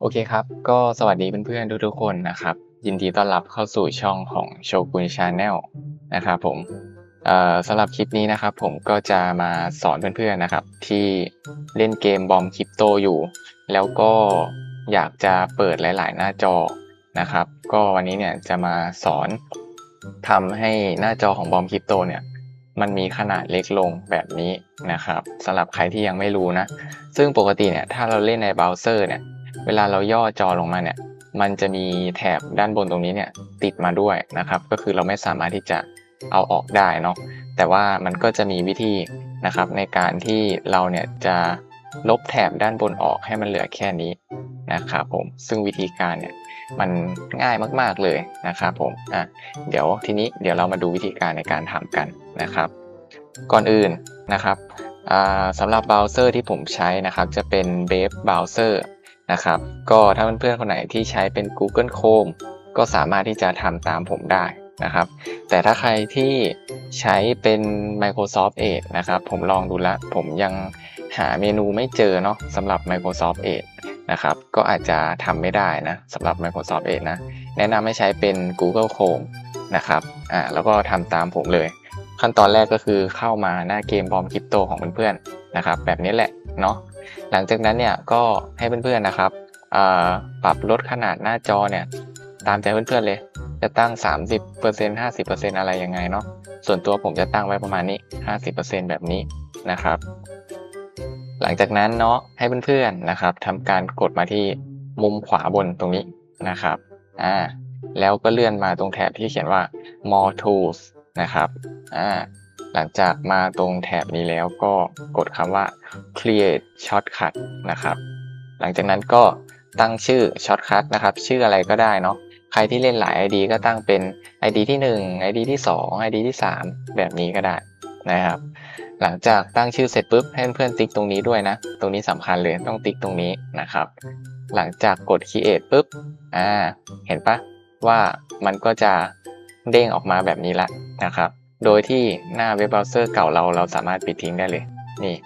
โอเคครับ ก็สวัสดีเพื่อนๆทุกๆคนนะครับ ยินดีต้อนรับเข้าสู่ช่องของ Shogun Channel นะครับผมสำหรับคลิปนี้นะครับ ผมก็จะมาสอนเพื่อนๆนะครับ ที่เล่นเกมบอมคริปโตอยู่ แล้วก็อยากจะเปิดหลาย ๆ หน้าจอนะครับ ก็วันนี้เนี่ยจะมาสอนทำให้หน้าจอของบอมคริปโตเนี่ยมันมีขนาดเล็กลงแบบนี้นะครับสำหรับใครที่ยังไม่รู้นะ ซึ่งปกติเนี่ยถ้าเราเล่นในเบราว์เซอร์เนี่ย เวลาเราย่อจอลงมาเนี่ย มันจะมีแถบด้านบนตรงนี้เนี่ยติดมาด้วยนะครับ ก็คือเราไม่สามารถที่จะเอาออกได้เนาะ แต่ว่ามันก็จะมีวิธีนะครับในการที่เราเนี่ยจะลบแถบด้านบนออกให้มันเหลือแค่นี้นะครับผม ซึ่งวิธีการเนี่ยมันง่ายมาก ๆเลยนะครับผม อะ เดี๋ยวทีนี้เดี๋ยวเรามาดูวิธีการในการทำกันนะครับ ก่อนอื่นนะครับอ่าสำหรับเบราว์เซอร์ที่ผมใช้นะครับ จะเป็น Brave Browser นะครับ ก็ถ้าเพื่อนๆคนไหนที่ใช้เป็น Google Chrome ก็สามารถที่จะทำตามผมได้นะครับ แต่ถ้าใครที่ใช้เป็น Microsoft Edge นะครับ ผมลองดูแล้วผมยังหาเมนูไม่เจอเนาะสำหรับ Microsoft Edge นะครับ ก็อาจจะทำไม่ได้นะสำหรับ Microsoft Edge นะ แนะนำให้ใช้เป็น Google Chrome นะครับ อ่า แล้วก็ทำตามผมเลย ขั้นตอนแรกก็คือเข้ามาหน้าเกมบอมคริปโตของเพื่อนๆนะครับ แบบนี้แหละเนาะ หลังจากนั้นเนี่ยก็ให้เพื่อนๆนะครับปรับลดขนาดหน้าจอเนี่ยตามใจเพื่อนๆเลย จะตั้ง 30% 50%อะไรยังไงเนาะส่วนตัวผมจะตั้งไว้ประมาณนี้ 50%แบบนี้นะครับ หลังจากนั้นเนาะให้เพื่อนๆนะครับทำการกดมาที่มุมขวาบนตรงนี้นะครับอ่าแล้วก็เลื่อนมาตรงแถบที่เขียนว่า more tools นะครับอ่า หลังจากมาตรงแถบนี้แล้วก็กดคำว่า create shortcut นะครับ หลังจากนั้นก็ตั้งชื่อ shortcut นะครับ ชื่ออะไรก็ได้เนาะ ใครที่เล่นหลาย ID ก็ตั้งเป็น ID ที่ 1 ID ที่ 2 ID ที่ 3 แบบนี้ก็ได้นะครับ หลังจากตั้งชื่อเสร็จปุ๊บให้เพื่อนๆติ๊กตรงนี้ด้วยนะ ตรงนี้สำคัญเลยต้องติ๊กตรงนี้นะครับ หลังจากกด create ปุ๊บ อ่า เห็นปะว่ามันก็จะเด้งออกมาแบบนี้ละนะครับ โดยที่หน้าเว็บเบราว์เซอร์เก่าเราเราสามารถปิดทิ้งได้เลย นี่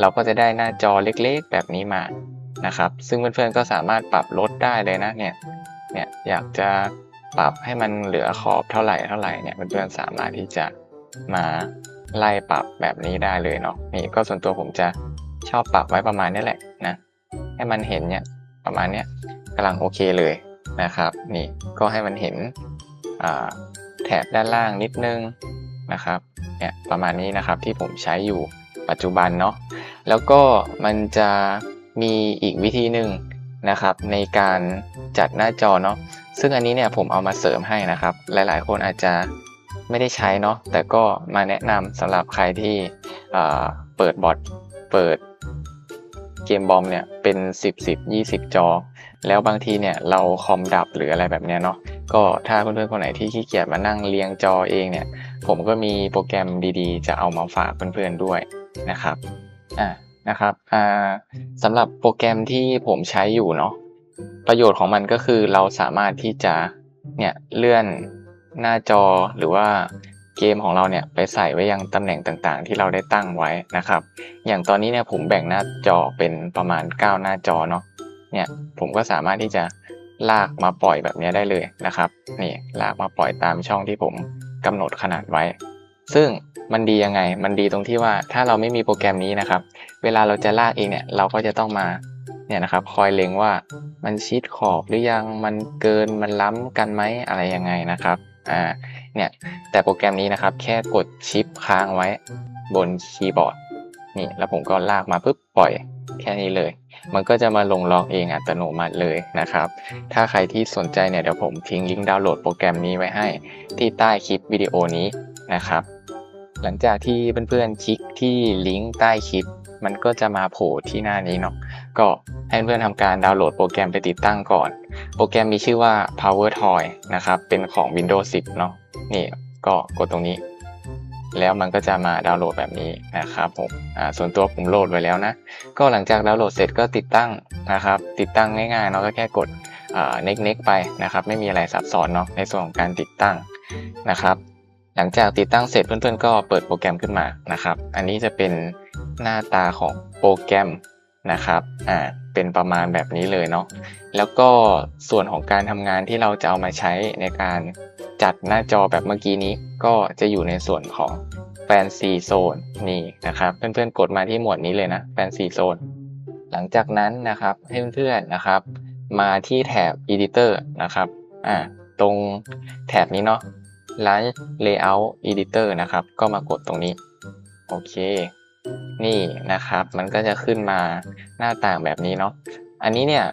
เราก็จะได้หน้าจอเล็กๆ แบบนี้มานะครับ ซึ่งเพื่อนๆก็สามารถปรับลดได้เลยนะเนี่ย เนี่ยอยากจะปรับให้มันเหลือขอบเท่าไหร่เท่าไหร่เนี่ยเพื่อนๆสามารถที่จะมาไล่ปรับแบบนี้ได้เลยเนาะนี่ก็ส่วนตัวผมจะชอบปรับไว้ประมาณนี้แหละนะให้มันเห็นเนี่ยประมาณเนี้ยกำลังโอเคเลยนะครับ นี่ก็ให้มันเห็นแถบด้านล่างนิดนึง นะครับเนี่ยประมาณนี้นะครับที่ผมใช้อยู่ปัจจุบันเนาะแล้วก็มันจะมีอีกวิธีหนึ่งนะครับในการจัดหน้าจอเนาะซึ่งอันนี้เนี่ยผมเอามาเสริมให้นะครับ หลายๆ คนอาจจะไม่ได้ใช้เนาะแต่ก็มาแนะนำสำหรับใครที่อ่าเปิดบอทเปิดเกมบอมเนี่ยเป็น 10 10 20 จอ แล้วบางทีเนี่ยเราคอมดับหรืออะไรแบบเนี้ยเนาะ ก็ถ้าเพื่อนๆคนไหนที่ขี้เกียจมานั่งเรียงจอเองเนี่ย ผมก็มีโปรแกรมดีๆ จะเอามาฝากเพื่อนๆด้วยนะครับอ่านะครับอ่าสำหรับโปรแกรมที่ผมใช้อยู่เนาะประโยชน์ของมันก็คือเราสามารถที่จะเนี่ยเลื่อนหน้าจอหรือว่าเกมของเราเนี่ยไปใส่ไว้ยังตำแหน่งต่างๆ ที่เราได้ตั้งไว้นะครับ อย่างตอนนี้เนี่ยผมแบ่งหน้าจอเป็นประมาณ 9 หน้าจอเนาะเนี่ยผมก็สามารถที่จะ ลากมาปล่อยแบบนี้ได้เลยนะครับนี่ลากมาปล่อยตามช่องที่ผมกำหนดขนาดไว้ ซึ่งมันดียังไง มันดีตรงที่ว่าถ้าเราไม่มีโปรแกรมนี้นะครับ เวลาเราจะลากเองเนี่ยเราก็จะต้องมาเนี่ยนะครับคอยเล็งว่ามันชิดขอบหรือยังมันเกินมันล้ำกันไหมอะไรยังไงนะครับอ่าเนี่ยแต่โปรแกรมนี้นะครับ แค่กดชิปค้างไว้บนคีย์บอร์ดนี่แล้วผมก็ลากมาปุ๊บปล่อย แค่นี้เลย มันก็จะมาลงล็อกเองอัตโนมัติเลยนะครับ ถ้าใครที่สนใจเนี่ยเดี๋ยวผมทิ้งลิงก์ดาวน์โหลดโปรแกรมนี้ไว้ให้ที่ใต้คลิปวิดีโอนี้นะครับ หลังจากที่เพื่อนๆคลิกที่ลิงก์ใต้คลิป มันก็จะมาโผล่ที่หน้านี้เนาะ ก็ให้เพื่อนทำการดาวน์โหลดโปรแกรมไปติดตั้งก่อน โปรแกรมมีชื่อว่า Power Toy นะครับ เป็นของ Windows 10 เนาะ นี่ก็กดตรงนี้ แล้วมันก็จะมาดาวน์โหลดแบบนี้นะครับผมส่วนตัวผมโหลดไว้แล้วนะ ก็หลังจากดาวน์โหลดเสร็จก็ติดตั้งนะครับ ติดตั้งง่ายๆเนาะก็แค่กดอ่า next ๆไปนะครับ ไม่มีอะไรซับซ้อนเนาะในส่วนของการติดตั้งนะครับ หลังจากติดตั้งเสร็จเพื่อนๆ ก็เปิดโปรแกรมขึ้นมานะครับ อันนี้จะเป็นหน้าตาของโปรแกรมนะครับอ่า เป็นประมาณแบบนี้เลยเนาะแล้วก็ส่วนของการทำงานที่เราจะเอามาใช้ในการจัดหน้าจอแบบเมื่อกี้นี้ ก็จะอยู่ในส่วนของ Fancy Zone นี่นะครับ เพื่อนๆกดมาที่หมวดนี้เลยนะ Fancy Zone หลังจากนั้นนะครับให้เพื่อนๆนะครับ มาที่แถบ Editor นะครับอ่าตรงแถบนี้เนาะ Line Layout Editor นะครับ ก็มากดตรงนี้ โอเค นี่นะครับ มันก็จะขึ้นมาหน้าต่างแบบนี้เนาะอันนี้เนี่ย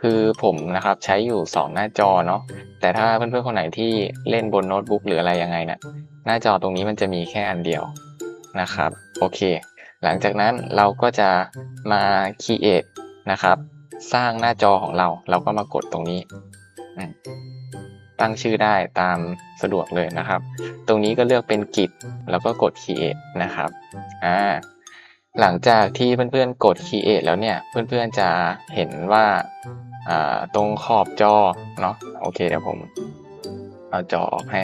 คือผมนะครับใช้อยู่ 2 หน้าจอเนาะแต่ถ้าเพื่อนๆคนไหนที่เล่นบนโน้ตบุ๊กหรืออะไรยังไงเนี่ยหน้าจอตรงนี้มันจะมีแค่อันเดียวนะครับ โอเค หลังจากนั้นเราก็จะมา create นะครับ สร้างหน้าจอของเรา เราก็มากดตรงนี้ ตั้งชื่อได้ตามสะดวกเลยนะครับ ตรงนี้ก็เลือกเป็นกิจแล้วก็กด create นะครับ อ่า หลังจากที่เพื่อนๆกด create แล้วเนี่ย เพื่อนๆจะเห็นว่าตรงขอบจอเนาะโอเคเดี๋ยวผมเอาจอออกให้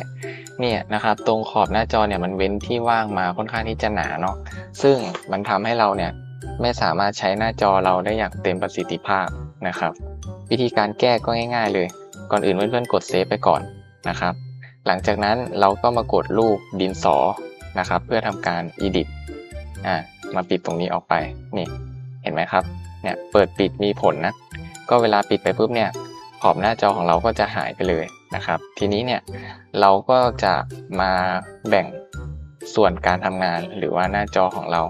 เนี่ยนะครับ ตรงขอบหน้าจอเนี่ยมันเว้นที่ว่างมาค่อนข้างที่จะหนาเนาะซึ่งมันทำให้เราเนี่ยไม่สามารถใช้หน้าจอเราได้อย่างเต็มประสิทธิภาพนะครับ วิธีการแก้ก็ง่าย ๆ เลย ก่อนอื่นเพื่อนๆกดเซฟไปก่อนนะครับ หลังจากนั้นเราก็มากดรูปดินสอนะครับ เพื่อทำการ edit อ่า มาปิดตรงนี้ออกไปนี่เห็นไหมครับเนี่ยเปิดปิดมีผลนะก็เวลาปิดไปปุ๊บเนี่ยขอบหน้าจอของเราก็จะหายไปเลยนะครับ ทีนี้เนี่ยเราก็จะมาแบ่งส่วนการทำงานหรือว่าหน้าจอของเรา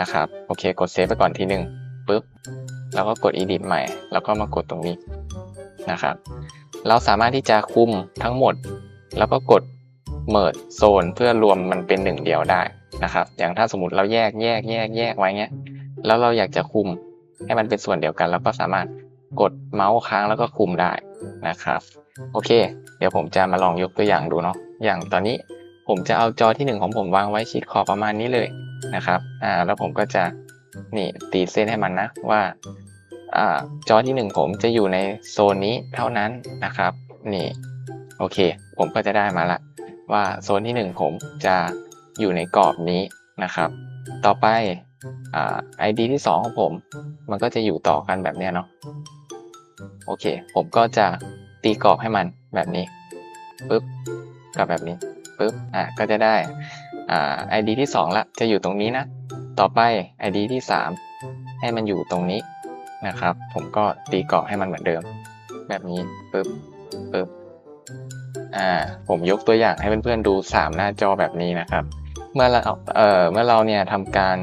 นะครับโอเคกดเซฟไปก่อนทีหนึ่งปุ๊บแล้วก็กด edit ใหม่ แล้วก็มากดตรงนี้นะครับ เราสามารถที่จะคุมทั้งหมด แล้วก็กด merge zone เพื่อรวมมันเป็นหนึ่งเดียวได้ นะครับ อย่างถ้าสมมติเราแยกแยกแยกแยกไว้เงี้ย แล้วเราอยากจะคุมให้มันเป็นส่วนเดียวกัน เราก็สามารถกดเมาส์ค้างแล้วก็คุมได้นะครับ โอเค เดี๋ยวผมจะมาลองยกตัวอย่างดูเนาะ อย่างตอนนี้ผมจะเอาจอที่หนึ่งของผมวางไว้ชิดขอบประมาณนี้เลยนะครับ อ่า แล้วผมก็จะนี่ตีเส้นให้มันนะว่า อ่า จอที่หนึ่งผมจะอยู่ในโซนนี้เท่านั้นนะครับ นี่ โอเค ผมก็จะได้มาละว่าโซนที่หนึ่งผมจะ อยู่ในกรอบนี้นะครับ ต่อไปอ่า ID ที่สองของผม มันก็จะอยู่ต่อกันแบบเนี้ยเนาะโอเค ผมก็จะตีกรอบให้มันแบบนี้ปุ๊บกับแบบนี้ปุ๊บอะก็จะได้อ่า ID ที่สองละจะอยู่ตรงนี้นะ ต่อไป ID ที่สามให้มันอยู่ตรงนี้นะครับ ผมก็ตีกรอบให้มันเหมือนเดิม แบบนี้ปุ๊บปุ๊บอ่าผมยกตัวอย่างให้เพื่อนๆดูสามหน้าจอแบบนี้นะครับ เมื่อเราเอ่อเมื่อเราเนี่ยทำการ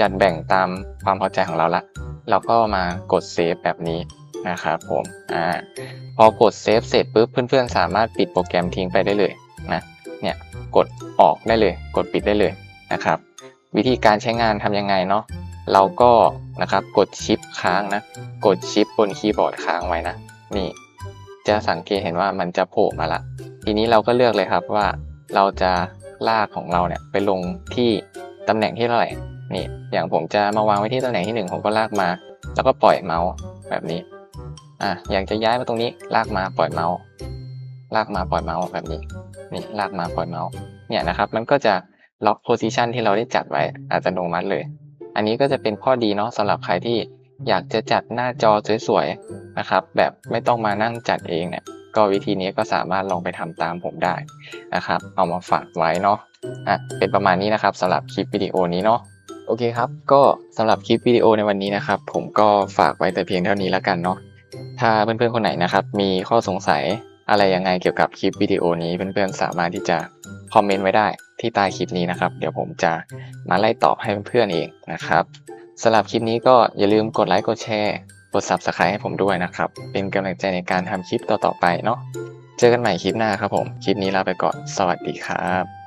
จัดแบ่งตามความพอใจของเราละ เราก็มากดเซฟแบบนี้นะครับผมอ่าพอกดเซฟเสร็จปุ๊บเพื่อนๆ สามารถปิดโปรแกรมทิ้งไปได้เลยนะเนี่ยกดออกได้เลย กดปิดได้เลยนะครับ วิธีการใช้งานทำยังไงเนาะเราก็นะครับกดชิปค้างนะ กดชิปบนคีย์บอร์ดค้างไว้นะ นี่ จะสังเกตเห็นว่ามันจะโผล่มาละ ทีนี้เราก็เลือกเลยครับว่าเราจะ ลากของเราเนี่ยไปลงที่ตำแหน่งที่เท่าไหร่นี่ อย่างผมจะมาวางไว้ที่ตำแหน่งที่หนึ่งผมก็ลากมา แล้วก็ปล่อยเมาส์แบบนี้อะอยากจะย้ายมาตรงนี้ลากมาปล่อยเมาส์ลากมาปล่อยเมาส์แบบนี้ นี่ลากมาปล่อยเมาส์เนี่ยนะครับมันก็จะล็อกโพซิชันที่เราได้จัดไว้อัตโนมัติเลย อันนี้ก็จะเป็นข้อดีเนาะสำหรับใครที่อยากจะจัดหน้าจอสวยๆนะครับ แบบไม่ต้องมานั่งจัดเองเนี่ย ก็วิธีนี้ก็สามารถลองไปทำตามผมได้นะครับ เอามาฝากไว้เนาะอะเป็นประมาณนี้นะครับสำหรับคลิปวิดีโอนี้เนาะโอเคครับ ก็สำหรับคลิปวิดีโอในวันนี้นะครับ ผมก็ฝากไว้แต่เพียงเท่านี้แล้วกันเนาะถ้าเพื่อนๆคนไหนนะครับ มีข้อสงสัยอะไรยังไงเกี่ยวกับคลิปวิดีโอนี้เพื่อนๆสามารถที่จะคอมเมนต์ไว้ได้ที่ใต้คลิปนี้นะครับ เดี๋ยวผมจะมาไล่ตอบให้เพื่อนๆเองนะครับสำหรับคลิปนี้ก็อย่าลืมกดไลค์กดแชร์ กด subscribe ให้ผมด้วยนะครับ เป็นกำลังใจในการทำคลิปต่อๆไปเนาะ เจอกันใหม่คลิปหน้าครับผม คลิปนี้ลาไปก่อน สวัสดีครับ